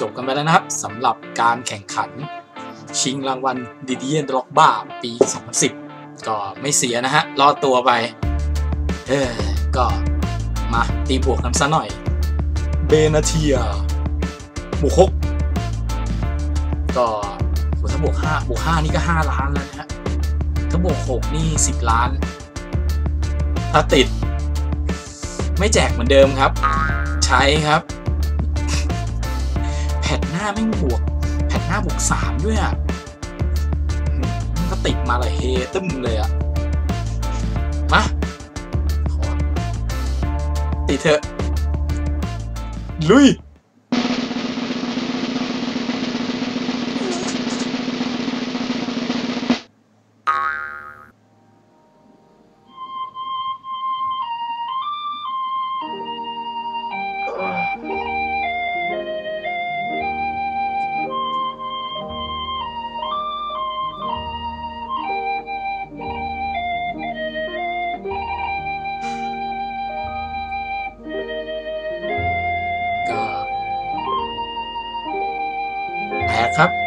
จบกันไปแล้วนะครับสำหรับการแข่งขัน ชิงรางวัลดิเดีเอนด็อกบ้าปี 2010 ก็ไม่เสียนะฮะรอดตัวไป เออก็มาตีบวกน้ำซะหน่อย เบนาเทียบวกหกก็ถ้าบวกห้าบวกห้านี่ก็ห้าล้านแล้วนะฮะถ้าบวกหกนี่สิบล้าน ถ้าติด ไม่แจกเหมือนเดิมครับ ใช้ครับ แผ่นหน้าไม่งบวกแผ่นหน้าบวกสามด้วยอะมันก็ติดมาเลยเฮตึ้มเลยอะ มาติดเถอะ ลุย ครับ